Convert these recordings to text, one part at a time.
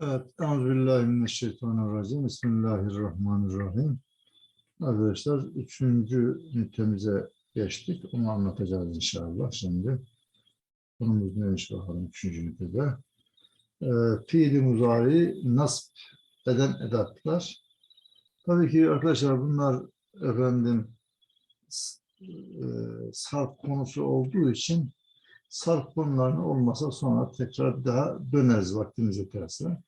Evet, Euzubillahimineşşeytanirracim. Bismillahirrahmanirrahim. Arkadaşlar, üçüncü ünitemize geçtik. Onu anlatacağız inşallah şimdi. Konumuz neymiş bakalım üçüncü ünitede. Ee, fiili muzari nasp eden edatlar. Tabii ki arkadaşlar bunlar efendim e, sarf konusu olduğu için sarf konularının olmasa sonra tekrar daha döneriz vaktimiz yeterse.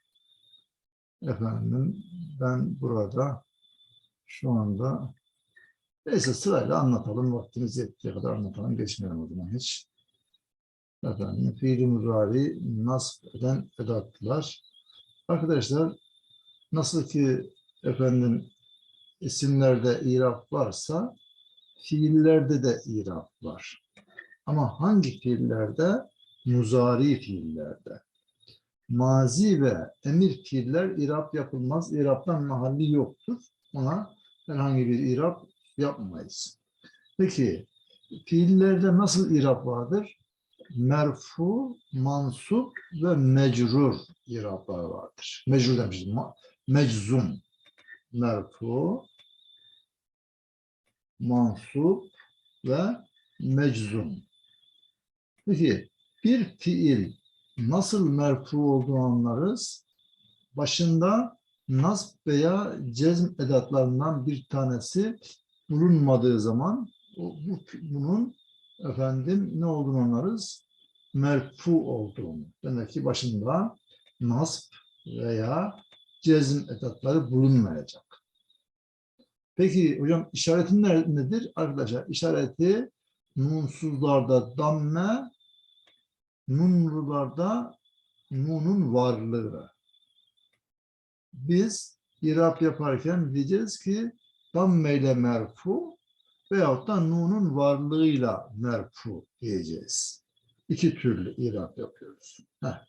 Efendim ben burada şu anda neyse sırayla anlatalım. Vaktimiz yettiği kadar anlatalım. Geçmeyelim o zaman hiç. Efendim fiili muzari nasb eden edatlar. Arkadaşlar nasıl ki efendim isimlerde irap varsa fiillerde de irap var. Ama hangi fiillerde? Muzari fiillerde. Mazi ve emir fiiller irap yapılmaz. İraptan mahalli yoktur. Ona herhangi bir irap yapmayız. Peki fiillerde nasıl irap vardır? Merfu, mansup ve mecrur iraplar vardır. Mecrur demişiz. Meczum. Merfu, mansup ve meczum. Peki bir fiil nasıl merfu olduğunu anlarız? Başında nasb veya cezm edatlarından bir tanesi bulunmadığı zaman bu, bunun efendim ne olduğunu anlarız? Merfu olduğunu. Demek ki başında nasb veya cezm edatları bulunmayacak. Peki hocam işareti ne- nedir? Arkadaşlar işareti nunsuzlarda damme, nunlularda nunun varlığı. Biz irap yaparken diyeceğiz ki damme ile merfu veyahut da nunun varlığıyla merfu diyeceğiz. İki türlü irap yapıyoruz. Heh.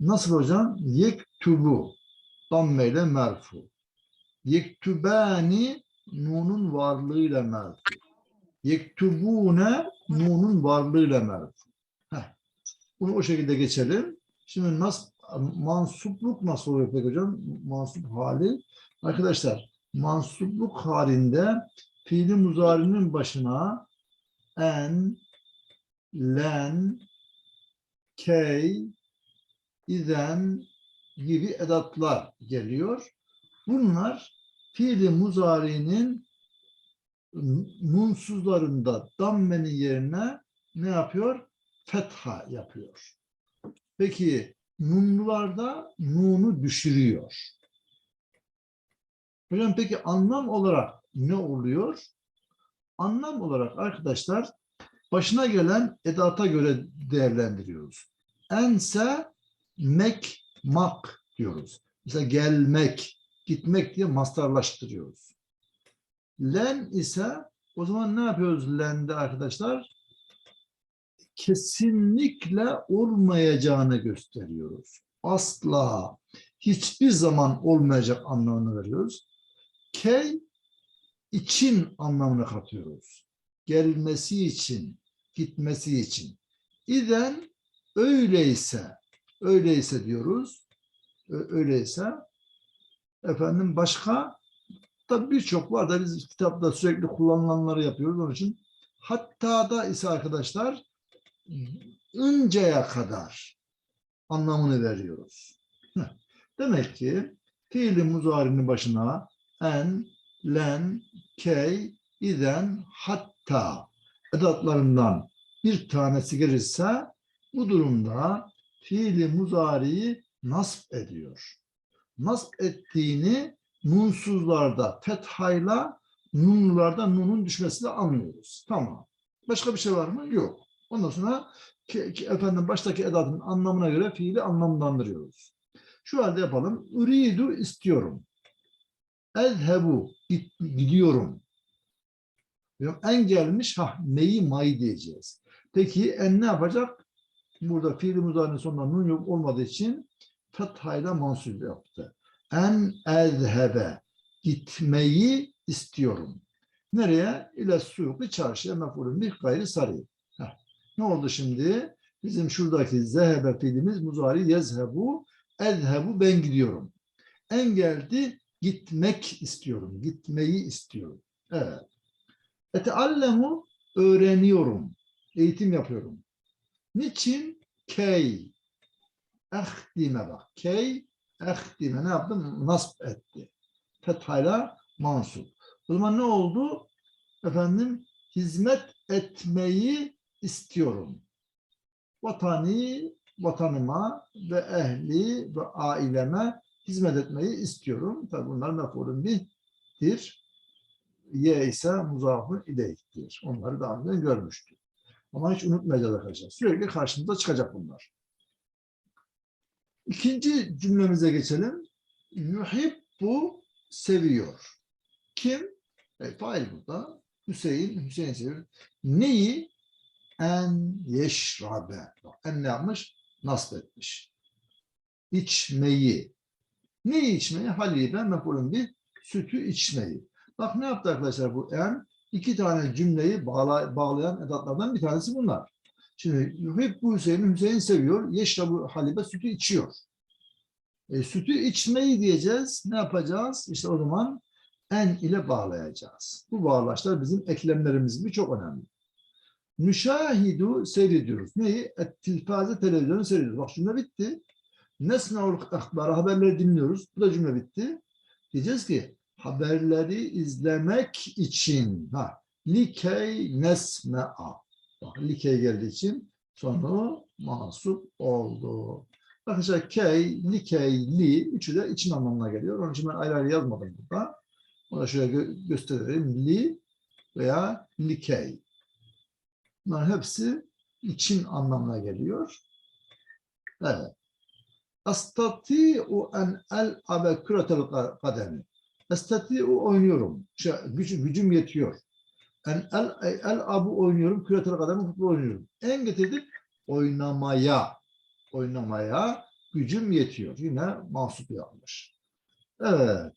Nasıl hocam? Yektubu damme ile merfu. Yektubani nunun varlığıyla merfu. Yektubune nunun varlığıyla merfu. Bunu o şekilde geçelim. Şimdi nasıl mansupluk nasıl oluyor peki hocam? Mansup hali. Arkadaşlar mansupluk halinde fiili muzarinin başına en, len, key, izen gibi edatlar geliyor. Bunlar fiili muzarinin nunsuzlarında dammenin yerine ne yapıyor? Fetha yapıyor. Peki nunlularda nunu düşürüyor. Hocam peki anlam olarak ne oluyor? Anlam olarak arkadaşlar başına gelen edata göre değerlendiriyoruz. Ense mek mak diyoruz. Mesela gelmek, gitmek diye mastarlaştırıyoruz. Len ise o zaman ne yapıyoruz lende arkadaşlar? Kesinlikle olmayacağını gösteriyoruz. Asla hiçbir zaman olmayacak anlamını veriyoruz. Key için anlamını katıyoruz. Gelmesi için, gitmesi için. İden öyleyse, öyleyse diyoruz. Öyleyse efendim başka Tabii birçok var da biz kitapta sürekli kullanılanları yapıyoruz onun için. Hatta da ise arkadaşlar önceye kadar anlamını veriyoruz. Demek ki fiili muzarinin başına en, len, key, iden, hatta edatlarından bir tanesi gelirse bu durumda fiili muzariyi nasp ediyor. Nasp ettiğini nunsuzlarda fethayla nunlularda nunun düşmesiyle anlıyoruz. Tamam. Başka bir şey var mı? Yok. Ondan sonra ki, ki- efendim baştaki edatın anlamına göre fiili anlamlandırıyoruz. Şu halde yapalım. Uridu istiyorum. Ezhebu gidiyorum. En gelmiş ha neyi may diyeceğiz. Peki en ne yapacak? Burada fiili muzarinin sonunda nun yok olmadığı için fethayla mansup yaptı en ezhebe gitmeyi istiyorum. Nereye? İle suuki çarşıya mefulün bir gayri sarı. Ne oldu şimdi? Bizim şuradaki zehebe fiilimiz muzari yezhebu Ezhebu ben gidiyorum. En geldi gitmek istiyorum. Gitmeyi istiyorum. Evet. Eteallemu öğreniyorum. Eğitim yapıyorum. Niçin? Key. Ehdime bak. Key ehdime ne yaptım? Nasp etti. Fethayla mansup. O zaman ne oldu? Efendim hizmet etmeyi istiyorum. Vatani, vatanıma ve ehli ve aileme hizmet etmeyi istiyorum. Tabi bunlar mef'ulün bih'tir. Ye ise muzafın ileyh'tir. Onları daha önce görmüştük. Ama hiç unutmayacağız arkadaşlar. Sürekli karşımıza çıkacak bunlar. İkinci cümlemize geçelim. Yuhibbu seviyor. Kim? E, fail burada. Hüseyin, Hüseyin seviyor. Neyi? En yeşrabe. En ne yapmış? Nasb etmiş. İçmeyi. Neyi içmeyi? Halibe mefulün bir sütü içmeyi. Bak ne yaptı arkadaşlar bu en? İki tane cümleyi bağla, bağlayan edatlardan bir tanesi bunlar. Şimdi hep bu Hüseyin'i Hüseyin seviyor. Yeşrabu halibe sütü içiyor. E, sütü içmeyi diyeceğiz. Ne yapacağız? İşte o zaman en ile bağlayacağız. Bu bağlaçlar bizim eklemlerimiz gibi çok önemli. Müşahidu seyrediyoruz. Neyi? Et-tilfaze televizyonu seyrediyoruz. Bak cümle bitti. Nesnaul akbar haberleri dinliyoruz. Bu da cümle bitti. Diyeceğiz ki haberleri izlemek için ha likey nesme'a. Bak likey geldiği için sonu mahsup oldu. Arkadaşlar key, likey, li üçü de için anlamına geliyor. Onun için ben ayrı ayrı yazmadım burada. Onu da şöyle gö- gösterelim. Li veya likey. Bunların hepsi için anlamına geliyor. Evet. Astati'u en el abe küretel kademi. Estati'u oynuyorum. Şey, gücüm, gücüm yetiyor. En el, el abu oynuyorum. Küretel kademi futbol oynuyorum. En getirdik oynamaya. Oynamaya gücüm yetiyor. Yine mahsup yapmış. Evet.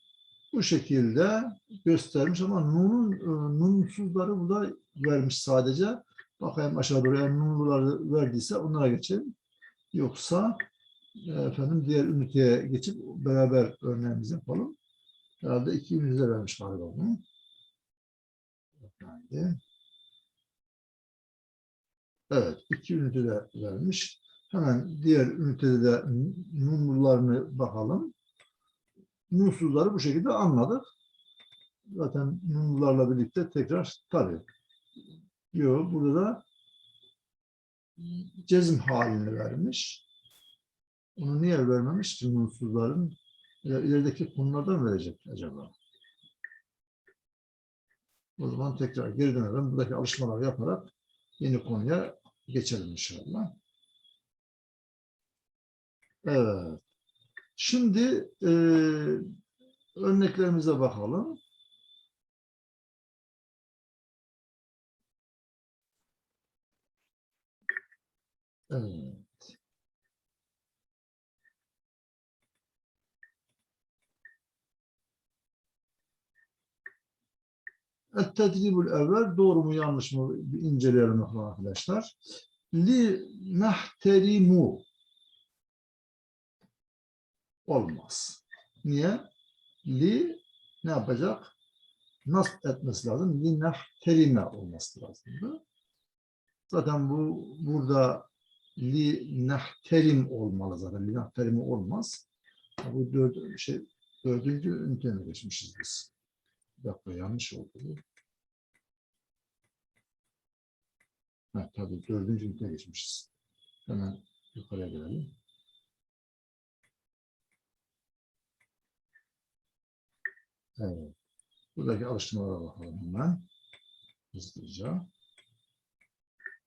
Bu şekilde göstermiş ama nunun e, nunsuzları burada vermiş sadece. Bakayım aşağı doğru eğer nunluları verdiyse onlara geçelim. Yoksa e, efendim diğer üniteye geçip beraber örneğimizi yapalım. Herhalde iki ünite vermiş galiba bunu. Evet, iki ünite de vermiş. Hemen diğer ünitede de nunlularını bakalım. Nunsuzları bu şekilde anladık. Zaten nunlularla birlikte tekrar tabii. Yok, burada da cezm halini vermiş. Onu niye vermemiş ki nunsuzların? Ya ilerideki konulardan verecek acaba? O zaman tekrar geri dönelim. Buradaki alışmalar yaparak yeni konuya geçelim inşallah. Evet. Şimdi e, örneklerimize bakalım. Evet. Et-tedribul evvel doğru mu yanlış mı inceleyelim arkadaşlar. Li nahterimu olmaz. Niye? Li ne yapacak? Nasb etmesi lazım. Li nahterime olması lazımdı. Zaten bu burada li nahterim olmalı zaten. Li nahterime olmaz. Bu dört, şey, dördüncü üniteye geçmişiz biz. Bir dakika yanlış oldu. Ha, tabii dördüncü üniteye geçmişiz. Hemen yukarıya gelelim. Evet. Buradaki alıştırmalara bakalım hemen. Hızlıca.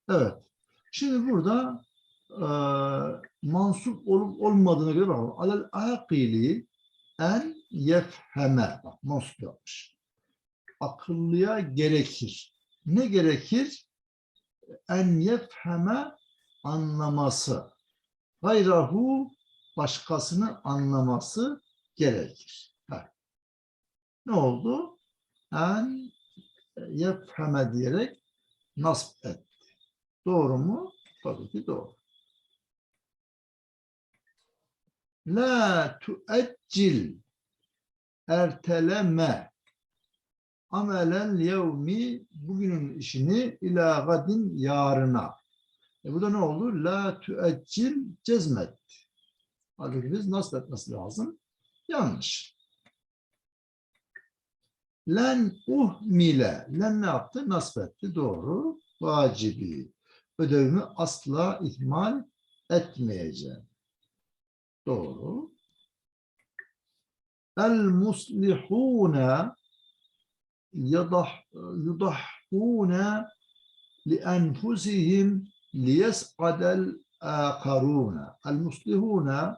Evet. Şimdi burada e, mansup olup olmadığına göre bakalım. Alel akili en yefheme. Bak mansup yapmış. Akıllıya gerekir. Ne gerekir? En yefheme anlaması. Gayrahu başkasını anlaması gerekir. Ha. Ne oldu? En yefheme diyerek nasp etti. Doğru mu? Tabii ki doğru. La tueccil erteleme amelen yevmi bugünün işini ila gadin yarına. E bu da ne olur? La tueccil cezmet. Halbuki biz nasıl etmesi lazım? Yanlış. Len uhmile. Len ne yaptı? Nasip etti. Doğru. Vacibi. Ödevimi asla ihmal etmeyeceğim. Doğru. El muslihune yadah, yudahhune li enfusihim liyes'adel akarune. El muslihune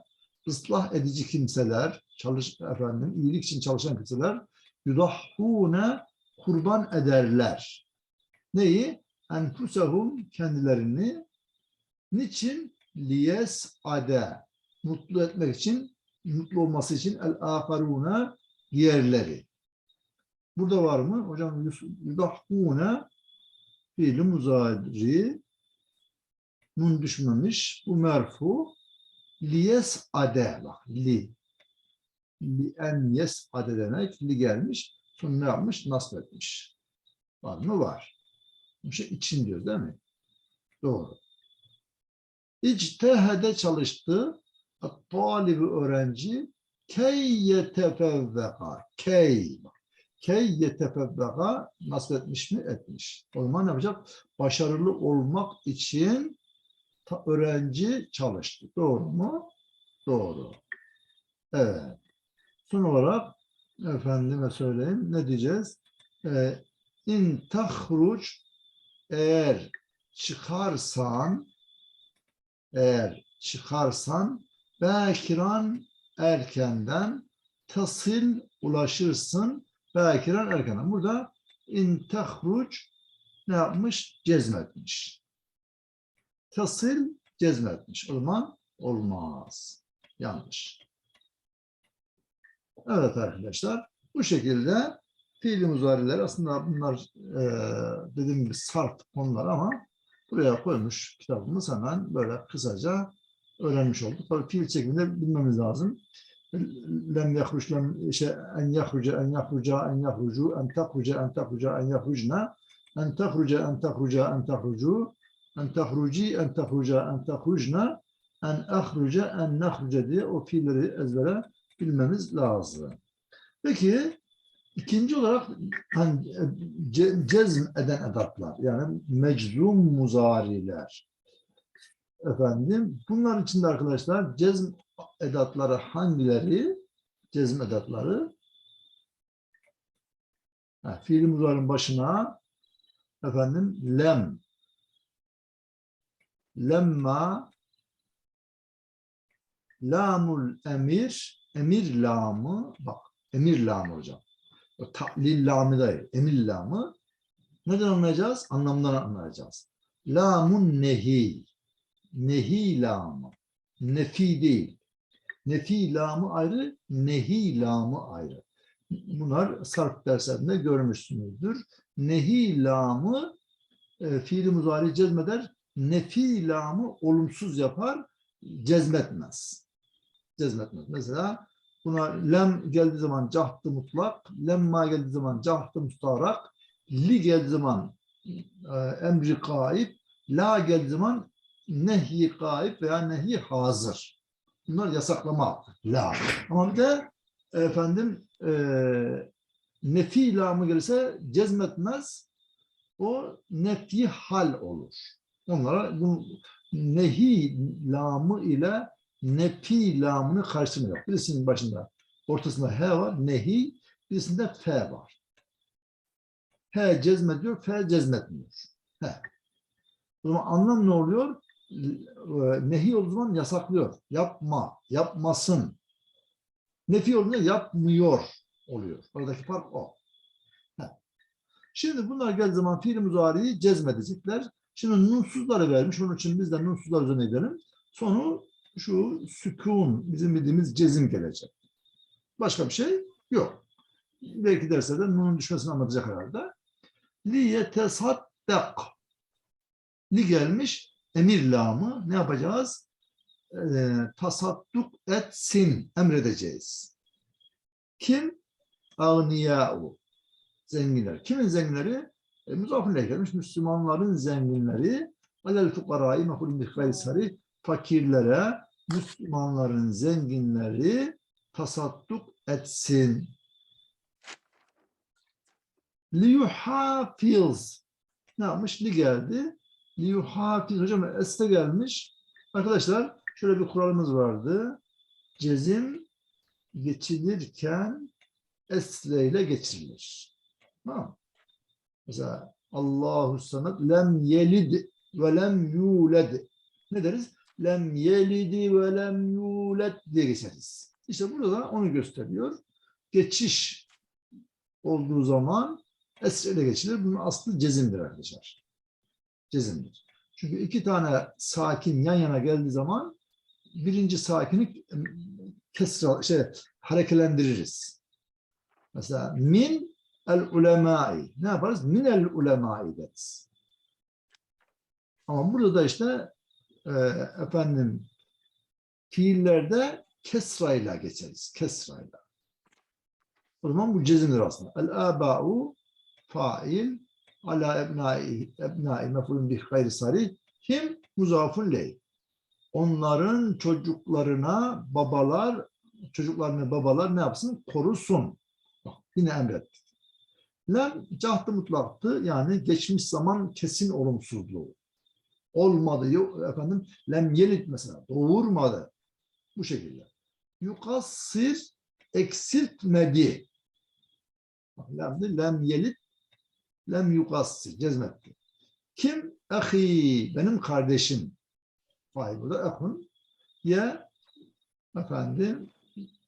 ıslah edici kimseler, çalış efendim, iyilik için çalışan kimseler yudahhune kurban ederler. Neyi? Enfusehum kendilerini niçin? Liyes ade mutlu etmek için mutlu olması için el akaruna diğerleri. Burada var mı? Hocam yudahhune fiili muzari nun düşmemiş. Bu merfu liyes ade bak li li en yes ade demek li gelmiş. Sonra ne yapmış? Nasb etmiş. Var mı? Var. İşte için diyor değil mi? Doğru. İctehede çalıştı. Talibi öğrenci key yetefevveka. Key. Key yetefevveka nasip etmiş mi? Etmiş. O zaman ne yapacak? Başarılı olmak için öğrenci çalıştı. Doğru mu? Doğru. Evet. Son olarak efendime söyleyeyim ne diyeceğiz? Ee, in tahruc eğer çıkarsan eğer çıkarsan bekiran erkenden tasıl ulaşırsın bekiran erkenden. Burada in tahruc ne yapmış? Cezmetmiş. Tasıl cezmetmiş. O zaman olmaz. Yanlış. Evet arkadaşlar. Bu şekilde fiili muzariler aslında bunlar e, dediğim gibi sarf konular ama buraya koymuş kitabımız hemen böyle kısaca öğrenmiş olduk. Tabii fiil çekiminde bilmemiz lazım. Lem yahruç, lem şey, en yahruca, en yahruca, en yahrucu, en tahruca, en tahruca, en yahrucna, en tahruca, en tahruca, en tahrucu, en tahruci, en tahruca, en tahrucna, en ahruca, en nahruca diye o fiilleri ezbere bilmemiz lazım. Peki ikinci olarak hani, ce- cezm eden edatlar yani meczum muzariler. Efendim bunlar içinde arkadaşlar cezm edatları hangileri? Cezm edatları ha, fiil muzarinin başına efendim lem lemma lamul emir emir lamı bak emir lamı hocam. O ta'lil lamı değil. Emir lamı. Neden anlayacağız? Anlamdan anlayacağız. Lamun nehi. Nehi lamı. Nefi değil. Nefi lamı ayrı, nehi lamı ayrı. Bunlar sarf derslerinde görmüşsünüzdür. Nehi lamı e, fiili muzari cezmeder. Nefi lamı olumsuz yapar, cezmetmez. Cezmetmez. Mesela Buna lem geldiği zaman cahtı mutlak, lemma geldiği zaman cahtı mustarak, li geldiği zaman e, emri gaib, la geldiği zaman nehi gaib veya nehi hazır. Bunlar yasaklama la. Ama bir de efendim e, nefi lamı gelirse cezmetmez. O nefi hal olur. Onlara bu nehi lamı ile nefi lamını karşılıyor. Birisinin başında ortasında he var, nehi, birisinde fe var. He cezmediyor, fe cezmetmiyor. He. O zaman anlam ne oluyor? Nehi olduğu zaman yasaklıyor. Yapma, yapmasın. Nefi olduğunda yapmıyor oluyor. Oradaki fark o. Şimdi bunlar geldiği zaman fiil muzariyi cezmedecekler. Şimdi nunsuzları vermiş. Onun için biz de nunsuzlar üzerine gidelim. Sonu şu sükun bizim bildiğimiz cezim gelecek. Başka bir şey yok. Belki derslerde nunun düşmesini anlatacak herhalde. Li yetesaddak. Li gelmiş emir lamı. Ne yapacağız? e, tasadduk etsin emredeceğiz. Kim? Ağniyâ'u. Zenginler. Kimin zenginleri? E, Muzaffer gelmiş. Müslümanların zenginleri. Alel fukarayı mehulün bir kaysari. Fakirlere, Müslümanların zenginleri tasadduk etsin. Liyuhafiz. Ne yapmış? Li geldi. Liyuhafiz. Hocam este gelmiş. Arkadaşlar şöyle bir kuralımız vardı. Cezim geçilirken esre ile geçirilir. Tamam? Mesela Allahu sanat lem yelid ve lem yuled. Ne deriz? Lem yelidi ve lem yuled diye geçeriz. İşte burada da onu gösteriyor. Geçiş olduğu zaman esre geçilir. Bunun aslı cezimdir arkadaşlar. Cezimdir. Çünkü iki tane sakin yan yana geldiği zaman birinci sakini kesra, şey, harekelendiririz. Mesela min el ulemai. Ne yaparız? Min el ulemai deriz. Ama burada da işte e, efendim fiillerde kesrayla geçeriz. Kesrayla. O zaman bu cezimdir aslında. El aba'u fail ala ebnai ebnai mefulun bih gayri sarih kim? Muzafun ley. Onların çocuklarına babalar çocuklarını babalar ne yapsın? Korusun. Bak, yine emrettik. Lem cahdı mutlaktı. Yani geçmiş zaman kesin olumsuzluğu. Olmadı. Yok, efendim lem yelit mesela. Doğurmadı. Bu şekilde. Yukassir eksiltmedi. Lem, lem yelit lem yukassir. Cezmetti. Kim? Ahi. Benim kardeşim. Vay burada ehun. Ya efendim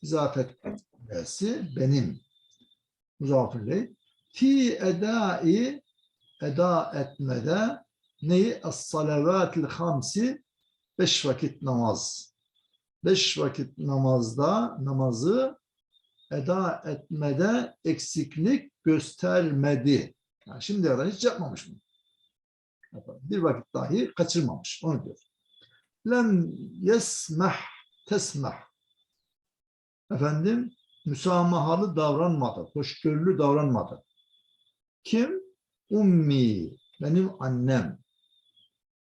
izafet etmesi benim. Muzafirley. Fi edai eda etmede neyi? Es-salavatil hamsi beş vakit namaz. Beş vakit namazda namazı eda etmede eksiklik göstermedi. Yani şimdiye kadar hiç yapmamış mı? Bir vakit dahi kaçırmamış. Onu diyor. Lem yesmeh tesmeh. Efendim müsamahalı davranmadı. Hoşgörülü davranmadı. Kim? Ummi. Benim annem.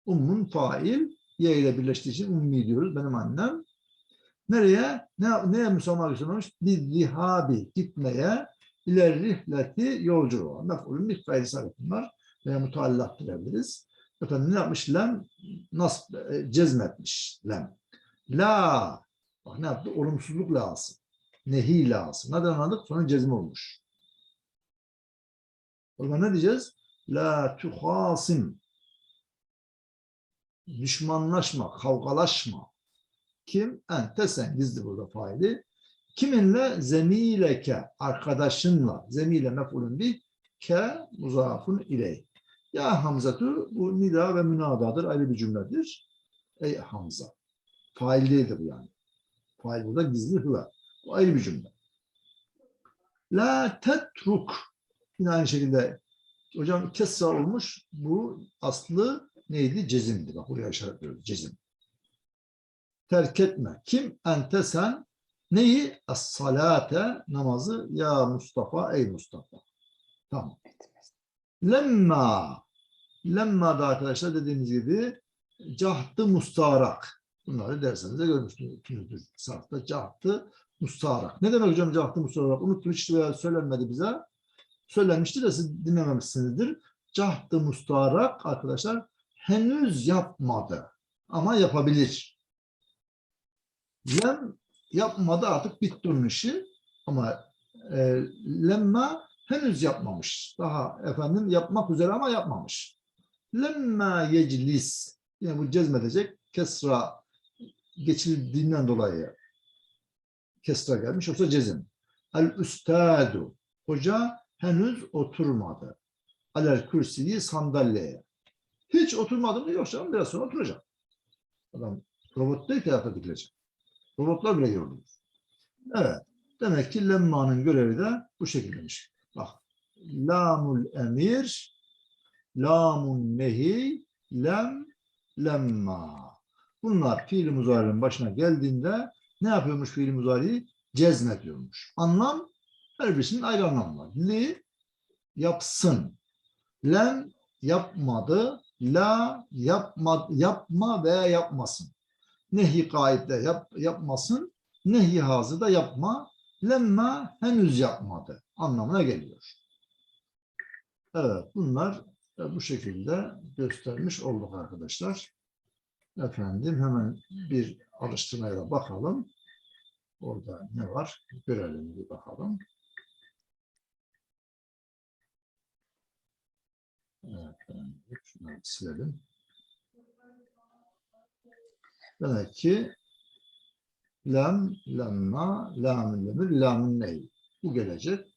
Ummun fail. Ye ile birleştiği için ummi diyoruz. Benim annem. Nereye? Ne, neye müsamaha göstermiş? Bir zihabi gitmeye ileri rihleti yolculuğa. Mef'ulün bir sabit bunlar. Veya mutallat diyebiliriz. Efendim ne yapmış? Lem nasb, e, cezmetmiş. Lem. La. Bak ne yaptı? Olumsuzluk lazım. Nehi lazım. Neden anladık? Sonra cezim olmuş. O zaman ne diyeceğiz? La tuhasim. Düşmanlaşma, kavgalaşma. Kim? Ente sen gizli burada faili. Kiminle? Zemileke, arkadaşınla. Zemile mef'ulün bir ke muzafun iley. Ya Hamzatu bu nida ve münadadır. Ayrı bir cümledir. Ey Hamza. Fail değildir yani. Fail burada gizli hıla. Bu ayrı bir cümle. La tetruk. Yine aynı şekilde hocam kesra olmuş. Bu aslı neydi? Cezimdi. Bak buraya işaretliyoruz. Cezim. Terk etme. Kim? Ente sen. Neyi? As-salate namazı. Ya Mustafa, ey Mustafa. Tamam. Lemma. Lemma da arkadaşlar dediğimiz gibi cahtı mustarak. Bunları dersinizde görmüşsünüzdür. Sarfta cahtı mustarak. Ne demek hocam cahtı mustarak? Unutmuş veya söylenmedi bize. Söylenmiştir de siz dinlememişsinizdir. Cahtı mustarak arkadaşlar henüz yapmadı. Ama yapabilir. Lem yapmadı artık bitti onun işi. Ama e, lemma henüz yapmamış. Daha efendim yapmak üzere ama yapmamış. Lemma yeclis. Yine bu cezmedecek. Kesra geçildiğinden dolayı kesra gelmiş. Yoksa cezim. El üstadu. Hoca henüz oturmadı. Alel kürsiyi sandalyeye. Hiç oturmadı mı? Yok canım biraz sonra oturacak. Adam robot değil ki ayakta dikilecek. Robotlar bile yorulur. Evet. Demek ki lemma'nın görevi de bu şekildeymiş. Bak. Lamul emir, lamun nehi, lem, lemma. Bunlar fiil muzari'nin başına geldiğinde ne yapıyormuş fiil muzari'yi? Cezmediyormuş. Anlam her birisinin ayrı anlamı var. Li yapsın. Lem yapmadı. La yapma, yapma veya yapmasın. Nehi kaide yap, yapmasın. Nehi hazı da yapma. Lemma henüz yapmadı anlamına geliyor. Evet bunlar da bu şekilde göstermiş olduk arkadaşlar. Efendim hemen bir alıştırmaya bakalım. Orada ne var? Görelim bir bakalım. Evet, şunları silelim. Demek ki lam, lamma, lamın lemir, lamın ney. Bu gelecek.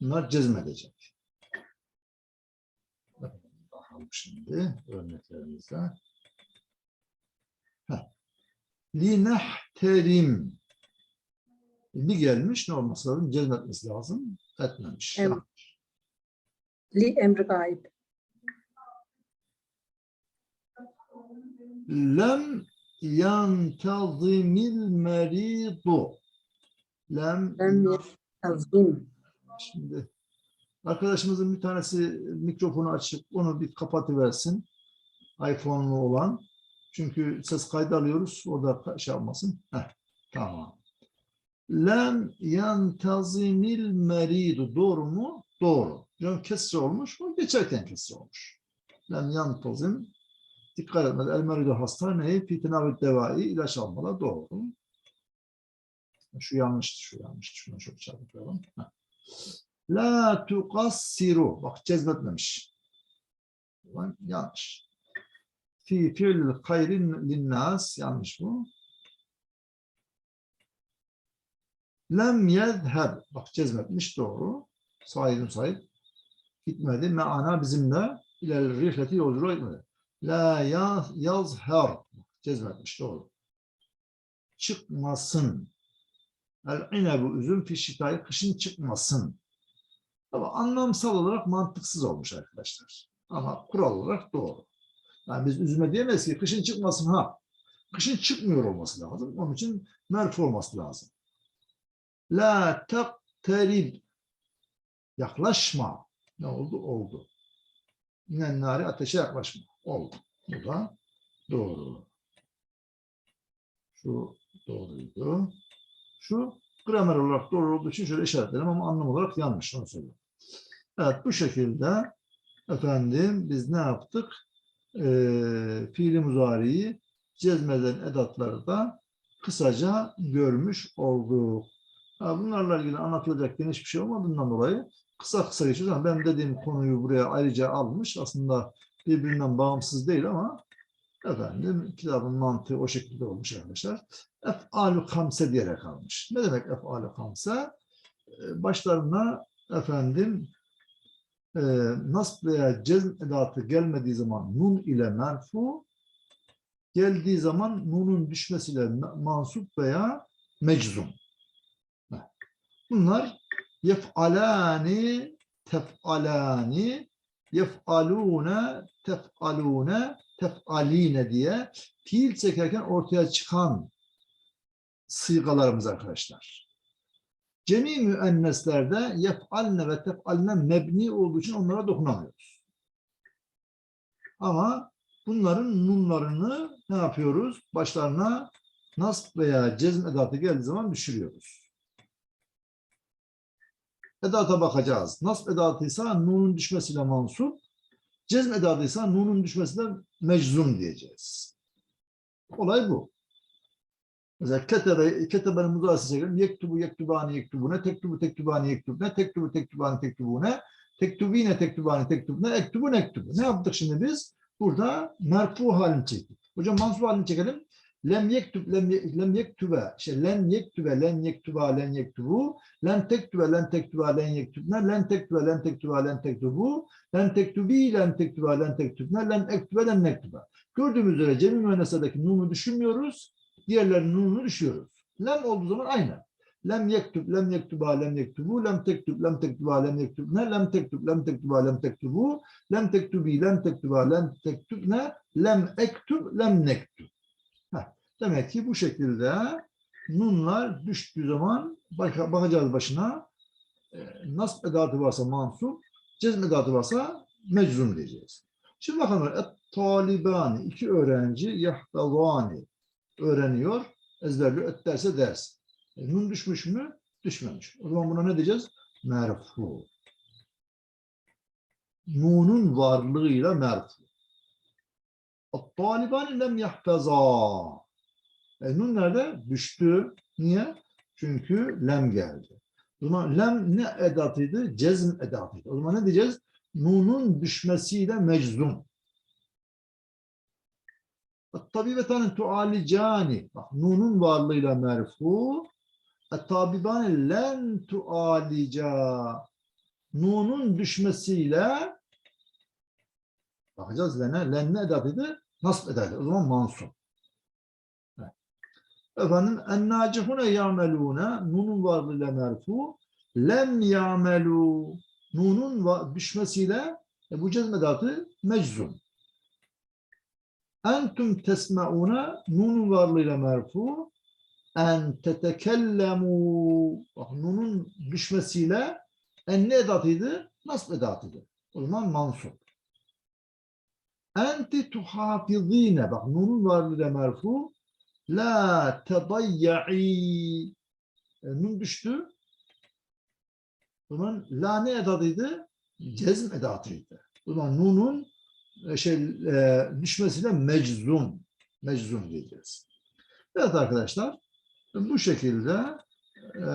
Bunlar cezmedecek. Bakalım şimdi örneklerimizle. Heh. Linehterim. Bir gelmiş ne olması lazım? Cezmetmesi lazım. Etmemiş. Evet. Li emri gayb. Lem yantazimil meridu. Lem, Lem. Şimdi arkadaşımızın bir tanesi mikrofonu açıp onu bir kapatıversin. iPhone'lu olan. Çünkü ses kaydı alıyoruz. O da şey yapmasın. Heh, tamam. Lem yantazimil meridu. Doğru mu? Doğru. Yani kesre olmuş mu? Geçerken kesre olmuş. Lem yantazim. Dikkat etmez. El meridu hastaneye fitinavit devai ilaç almalı. Doğru. Şu yanlıştı, şu yanlıştı. Şunu çok. Heh. La tuqassiru. Bak cezbetmemiş. Ulan yanlış. Fi fi'l hayrin linnas. Yanlış bu. Lem yezheb. Bak cezmetmiş doğru. Sahibim sahip. Gitmedi. Meana bizimle ileri rihleti yolculuğa gitmedi. La yaz, yazher. Cezmetmiş doğru. Çıkmasın. El inebu üzüm fi şitayı kışın çıkmasın. Ama anlamsal olarak mantıksız olmuş arkadaşlar. Ama kural olarak doğru. Yani biz üzüme diyemeyiz ki kışın çıkmasın ha. Kışın çıkmıyor olması lazım. Onun için merfu olması lazım. La takterib. Yaklaşma. Ne oldu? Oldu. İnen nari ateşe yaklaşma. Oldu. Bu da doğru. Şu doğruydu. Şu gramer olarak doğru olduğu için şöyle işaretledim ama anlam olarak yanlış. Onu söylüyorum. Evet bu şekilde efendim biz ne yaptık? Ee, fiili muzariyi cezmeden edatları da kısaca görmüş olduk. Ha, bunlarla ilgili anlatılacak geniş bir şey olmadığından dolayı kısa kısa geçiyoruz. Ben dediğim konuyu buraya ayrıca almış. Aslında birbirinden bağımsız değil ama efendim kitabın mantığı o şekilde olmuş arkadaşlar. Ef'alu kamse diyerek almış. Ne demek ef'alu kamse? Ee, Başlarına efendim e, nasb veya cezm edatı gelmediği zaman nun ile merfu, geldiği zaman nunun düşmesiyle ma- mansup veya meczum. Bunlar yef'alani, tef'alani, yef'alune, tef'alune, tef'aline diye fiil çekerken ortaya çıkan sıygalarımız arkadaşlar. Cemi müenneslerde yef'alne ve tef'alne mebni olduğu için onlara dokunamıyoruz. Ama bunların nunlarını ne yapıyoruz? Başlarına nasb veya cezm edatı geldiği zaman düşürüyoruz. Edata bakacağız. Nasb edatıysa nunun düşmesiyle mansup, cezm edatıysa nunun düşmesiyle meczum diyeceğiz. Olay bu. Mesela ketebe, ketebenin mudası çekelim. Yektubu, yektubani, yektubune, tektubu, tektubani, yektubune, tektubu, tektubani, tektubune, tektubine, tektubani, tektubune, ektubu, nektubu. Ne yaptık şimdi biz? Burada merfu halini çektik. Hocam mansub halini çekelim. Lem yektub, lem, lem yektube, şey, len yektube, len yektuba, len yektubu, len tektube, len tektuba, len yektubne, len tektube, len tektuba, len tektubu, len tektubi, len tektuba, len tektubne, len ektube, len nektuba. Gördüğümüz üzere cemi müennesedeki nunu düşünmüyoruz. Diğerlerinin nununu düşüyoruz. Lem olduğu zaman aynı. Lem yektub, lem yektuba, lem yektubu, lem tektub, lem tektuba, lem yektubne, lem tektub, lem tektuba, lem tektubu, lem tektubi, lem tektuba, lem tektubne, lem ektub, lem nektub. Demek ki bu şekilde nunlar düştüğü zaman bak- bakacağız başına. E, nasb edatı varsa mansup, cezm edatı varsa meczum diyeceğiz. Şimdi bakalım. Et talibani iki öğrenci yahtavani öğreniyor, ezberliyor. Et derse ders. E, nun düşmüş mü? Düşmemiş. O zaman buna ne diyeceğiz? Merfu. Nunun varlığıyla merfu. Talibani lem yahtaza. E, nun nerede? Düştü. Niye? Çünkü lem geldi. O zaman lem ne edatıydı? Cezm edatıydı. O zaman ne diyeceğiz? Nunun düşmesiyle meczum. Tabibetani tualicani. Bak nunun varlığıyla merfu. Tabibani len tualica. Nunun düşmesiyle bakacağız lene. Len ne edatıydı? Nasb edatıydı. O zaman mansub. Efendim ennâcihune ya'melûne nunun varlığıyla merfu. Lem ya'melû nunun düşmesiyle e, bu cezm edatı meczum. Entum tesme'une nunun varlığıyla merfu. En tetekellemu bak nunun düşmesiyle en ne edatıydı? Nasb edatıydı. O zaman mansup. Enti tuhafizine bak nunun varlığıyla merfu. La tedayya'i e, nun düştü. O la ne edatıydı? Cezm edatıydı. O nunun e, şey e, düşmesiyle meczum meczum diyeceğiz. Evet arkadaşlar bu şekilde e,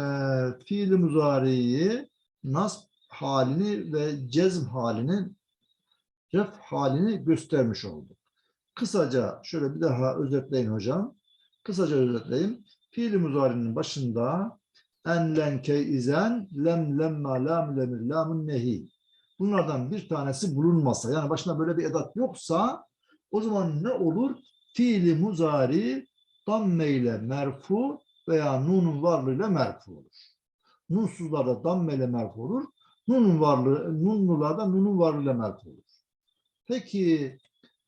fiil-i muzariyi nasb halini ve cezm halini ref halini göstermiş olduk. Kısaca şöyle bir daha özetleyin hocam. Kısaca özetleyeyim. Fiil-i muzarinin başında en len key izen lem lemma lam lemir lamun nehi. Bunlardan bir tanesi bulunmasa yani başına böyle bir edat yoksa o zaman ne olur? Fiili muzari damme ile merfu veya nunun varlığıyla merfu olur. Nunsuzlarda damme ile merfu olur. Nunun varlığı, nunlularda nunun varlığıyla merfu olur. Peki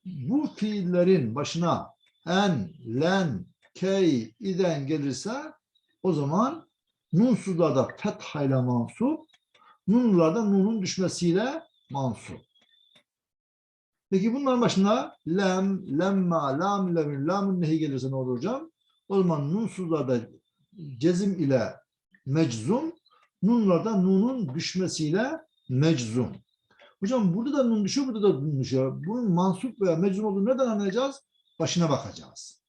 bu fiillerin başına en, len, key, iden gelirse o zaman nunsuzlarda fethayla mansup, nunlularda nunun düşmesiyle mansup. Peki bunların başına lem, lemma, lam, lemin, lamun nehi gelirse ne olur hocam? O zaman nunsuzlarda cezim ile meczum, nunlarda nunun düşmesiyle meczum. Hocam burada da nun düşüyor, burada da nun düşüyor. Bunun mansup veya meczum olduğunu neden anlayacağız? Başına bakacağız.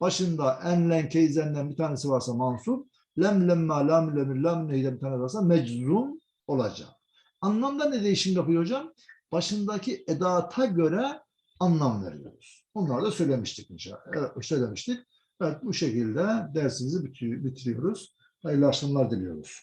Başında en, len, keyzenden bir tanesi varsa mansup, lem, lemma, lam, lemir, lam, bir tane varsa meczum olacak. Anlamda ne değişim yapıyor hocam? Başındaki edata göre anlam veriyoruz. Onları da söylemiştik inşallah. Evet, söylemiştik. Evet, bu şekilde dersimizi bitir- bitiriyoruz. Hayırlı akşamlar diliyoruz.